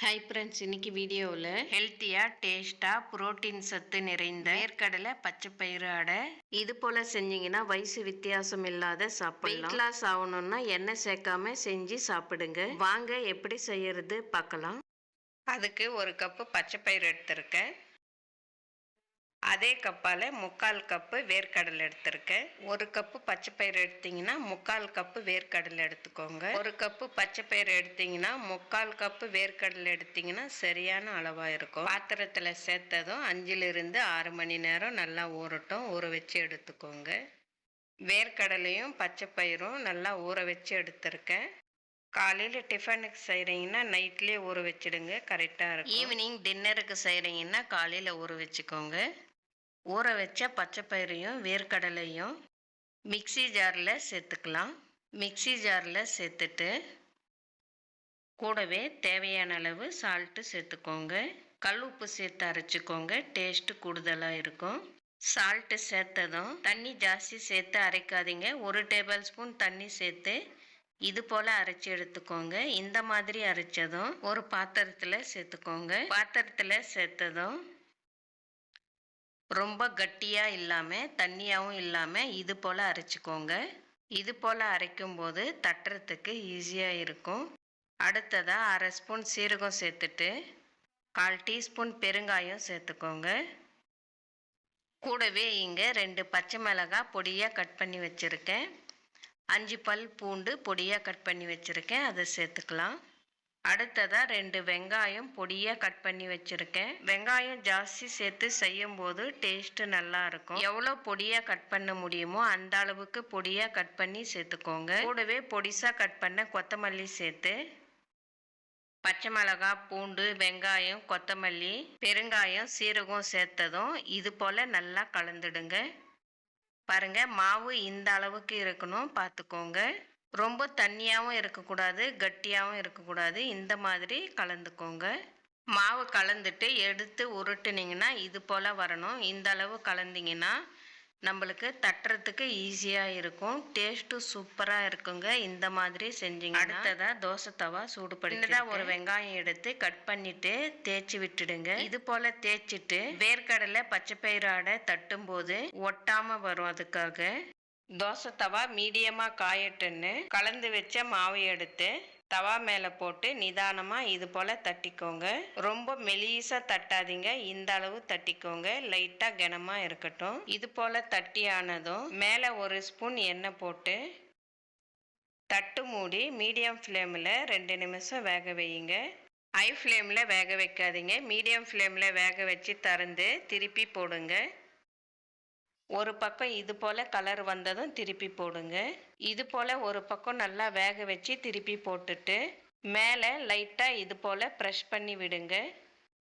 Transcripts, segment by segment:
Hi friends இன்னைக்கு வீடியோவில் ஹெல்த்தியாக டேஸ்ட்டாக புரோட்டீன் சத்து நிறைந்த வேர்க்கடலை பச்சை பயிறு அடை இது போல் செஞ்சீங்கன்னா வயசு வித்தியாசம் இல்லாத சாப்பிடலாம். வெயிட் லாஸ் ஆகணும்னா எண்ணெய் சேர்க்காம செஞ்சு சாப்பிடுங்க. வாங்க எப்படி செய்யறது பார்க்கலாம். அதுக்கு ஒரு கப்பு பச்சை பயிறு எடுத்திருக்கேன். அதே கப்பால் முக்கால் கப்பு வேர்க்கடலை எடுத்திருக்கேன். ஒரு கப்பு பச்சை பயிறு எடுத்தீங்கன்னா முக்கால் கப்பு வேர்க்கடலை எடுத்துக்கோங்க. ஒரு கப்பு பச்சை பயிறு எடுத்தீங்கன்னா முக்கால் கப்பு வேர்க்கடலை எடுத்தீங்கன்னா சரியான அளவாக இருக்கும். பாத்திரத்தில் சேர்த்ததும் அஞ்சிலிருந்து ஆறு மணி நேரம் நல்லா ஊறட்டும் ஊற வச்சு எடுத்துக்கோங்க. வேர்க்கடலையும் பச்சை பயிரும் நல்லா ஊற வச்சு எடுத்திருக்கேன். காலையில் டிஃபனுக்கு செய்கிறீங்கன்னா நைட்லேயே ஊற வச்சிடுங்க கரெக்டாக இருக்கும். ஈவினிங் டின்னருக்கு செய்கிறீங்கன்னா காலையில் ஊற வச்சுக்கோங்க. ஊற வச்ச பச்சை பயிரையும் வேர்க்கடலையும் மிக்சி ஜாரில் சேர்த்துக்கலாம். மிக்சி ஜாரில் சேர்த்துட்டு கூடவே தேவையான அளவு சால்ட்டு சேர்த்துக்கோங்க. கல் உப்பு சேர்த்து அரைச்சிக்கோங்க. டேஸ்ட்டு கூடுதலாக இருக்கும். சால்ட்டு சேர்த்ததும் தண்ணி ஜாஸ்தி சேர்த்து அரைக்காதீங்க. ஒரு டேபிள் ஸ்பூன் தண்ணி சேர்த்து இது போல் அரைச்சி எடுத்துக்கோங்க. இந்த மாதிரி அரைச்சதும் ஒரு பாத்திரத்தில் சேர்த்துக்கோங்க. பாத்திரத்தில் சேர்த்ததும் ரொம்ப கட்டியாக இல்லாமல் தண்ணியாகவும் இல்லாமல் இது போல் அரைச்சிக்கோங்க. இது போல் அரைக்கும்போது தட்டுறதுக்கு ஈஸியாக இருக்கும். அடுத்ததாக அரை ஸ்பூன் சீரகம் சேர்த்துட்டு கால் டீஸ்பூன் பெருங்காயம் சேர்த்துக்கோங்க. கூடவே இங்கே ரெண்டு பச்சை மிளகாய் பொடியாக கட் பண்ணி வச்சுருக்கேன். அஞ்சு பல் பூண்டு பொடியாக கட் பண்ணி வச்சுருக்கேன். அதை சேர்த்துக்கலாம். அடுத்ததாக ரெண்டு வெங்காயம் பொடியாக கட் பண்ணி வச்சுருக்கேன். வெங்காயம் ஜாஸ்தி சேர்த்து செய்யும் போது டேஸ்ட்டு நல்லாயிருக்கும் எவ்வளோ பொடியாக கட் பண்ண முடியுமோ அந்த அளவுக்கு பொடியாக கட் பண்ணி சேர்த்துக்கோங்க. கூடவே பொடிசாக கட் பண்ண கொத்தமல்லி சேர்த்து பச்சை மிளகா பூண்டு வெங்காயம் கொத்தமல்லி பெருங்காயம் சீரகம் சேர்த்ததும் இது போல் நல்லா கலந்துடுங்க. பாருங்க மாவு இந்த அளவுக்கு இருக்கணும் பார்த்துக்கோங்க. ரொம்ப தண்ணியாகவும் இருக்கக்கூடாது கட்டியாகவும் இருக்கக்கூடாது. இந்த மாதிரி கலந்துக்கோங்க. மாவு கலந்துட்டு எடுத்து உருட்டுனீங்கன்னா இது போல் வரணும். இந்த அளவு கலந்தீங்கன்னா நம்மளுக்கு தட்டுறதுக்கு ஈஸியாக இருக்கும். டேஸ்ட்டும் சூப்பராக இருக்குங்க. இந்த மாதிரி செஞ்சீங்க அடுத்ததாக தோசை தவா சூடுபடுத்திதான் ஒரு வெங்காயம் எடுத்து கட் பண்ணிட்டு தேய்ச்சி விட்டுடுங்க. இது போல் தேய்ச்சிட்டு வேர்க்கடலை பச்சை பயிறு அடை தட்டும் போது ஒட்டாமல் வரும் அதுக்காக. தோசை தவா மீடியமாக காயட்டுன்னு கலந்து வச்ச மாவு எடுத்து தவா மேலே போட்டு நிதானமாக இது போல் தட்டிக்கோங்க. ரொம்ப மெலிசாக தட்டாதீங்க. இந்த அளவு தட்டிக்கோங்க. லைட்டாக கனமாக இருக்கட்டும். இது போல் தட்டி ஆனதும் மேலே ஒரு ஸ்பூன் எண்ணெய் போட்டு தட்டு மூடி மீடியம் ஃப்ளேமில் ரெண்டு நிமிஷம் வேக வையுங்க. ஹை ஃப்ளேமில் வேக வைக்காதீங்க. மீடியம் ஃப்ளேமில் வேக வச்சு திறந்து திருப்பி போடுங்க. ஒரு பக்கம் இது போல் கலர் வந்ததும் திருப்பி போடுங்க. இது போல் ஒரு பக்கம் நல்லா வேக வச்சு திருப்பி போட்டுட்டு மேலே லைட்டாக இது போல் ப்ரெஷ் பண்ணி விடுங்க.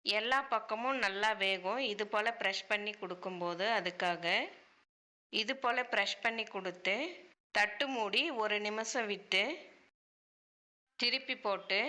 எல்லா பக்கமும் நல்லா வேகும். இது போல் ப்ரெஷ் பண்ணி கொடுக்கும்போது அதுக்காக இது போல் ப்ரெஷ் பண்ணி கொடுத்து தட்டு மூடி ஒரு நிமிஷம் விட்டு திருப்பி போட்டு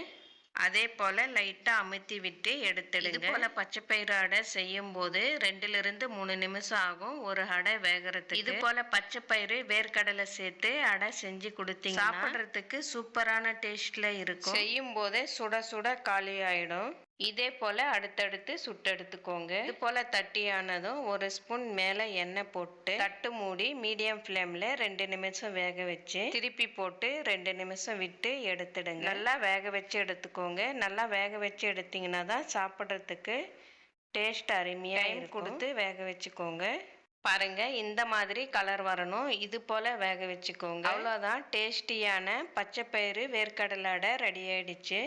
அதே போல் லைட்டாக அமுத்தி விட்டு எடுத்துடுங்க. இது போல் பச்சை பயிறு அடை செய்யும் போது ரெண்டுலேருந்து மூணு நிமிஷம் ஆகும். ஒரு அடை வேகிறதுக்கு. இது போல் பச்சை பயிறு வேர்க்கடலை சேர்த்து அடை செஞ்சு கொடுத்தீங்க சாப்பிட்றதுக்கு சூப்பரான டேஸ்டில் இருக்கும். செய்யும் போதே சுட சுட காலி ஆயிடும். இதே போல் அடுத்தடுத்து சுட்டெடுத்துக்கோங்க. இது போல் தட்டியானதும் ஒரு ஸ்பூன் மேலே எண்ணெய் போட்டு தட்டு மூடி மீடியம் ஃப்ளேமில் ரெண்டு நிமிஷம் வேக வச்சு திருப்பி போட்டு ரெண்டு நிமிஷம் விட்டு எடுத்துடுங்க. நல்லா வேக வச்சு எடுத்துக்கோங்க. நல்லா வேக வச்சு எடுத்தீங்கன்னா தான் சாப்பிட்றதுக்கு டேஸ்ட் அருமையாக கொடுத்து வேக வச்சுக்கோங்க. பாருங்க இந்த மாதிரி கலர் வரணும். இது போல் வேக வச்சுக்கோங்க. அவ்வளோதான் டேஸ்டியான பச்சை பயிறு வேர்க்கடலை அடை ரெடி ஆயிடுச்சு.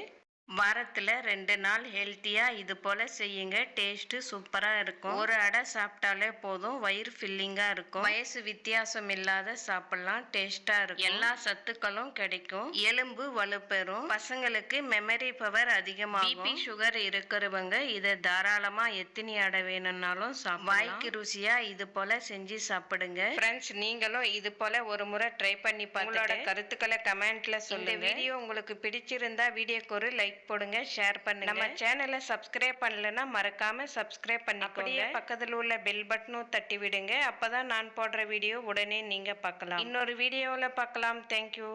வாரத்தில் ரெண்டு நாள் ஹெல்த்தியாக இது போல் செய்யுங்க. டேஸ்ட்டு சூப்பராக இருக்கும். ஒரு அடை சாப்பிட்டாலே போதும். வயிறு ஃபில்லிங்காக இருக்கும். வயசு வித்தியாசம் இல்லாத சாப்பிட்லாம். டேஸ்ட்டாக இருக்கும். எல்லா சத்துக்களும் கிடைக்கும். எலும்பு வலுப்பெறும். பசங்களுக்கு மெமரி பவர் அதிகமாகும். பிபி சுகர் இருக்கிறவங்க இதை தாராளமாக எத்தனை அடை வேணும்னாலும் வாய்க்கு ருசியாக இது போல் செஞ்சு சாப்பிடுங்க. ஃப்ரெண்ட்ஸ் நீங்களும் இது போல் ஒரு முறை ட்ரை பண்ணி உங்களோட கருத்துக்களை கமெண்ட்ல சொல்லுங்க. வீடியோ உங்களுக்கு பிடிச்சிருந்தா வீடியோக்கு ஒரு லைக் போடுங்க ஷேர் பண்ணுங்க. நம்ம சேனலை சப்ஸ்கிரைப் பண்ணலன்னா மறக்காம சப்ஸ்கிரைப் பண்ணிக்கோங்க. பக்கத்தில் உள்ள பெல் பட்டனும் தட்டி விடுங்க. அப்பதான் நான் போடுற வீடியோ உடனே நீங்க பார்க்கலாம். இன்னொரு வீடியோவில் பார்க்கலாம். தேங்க்யூ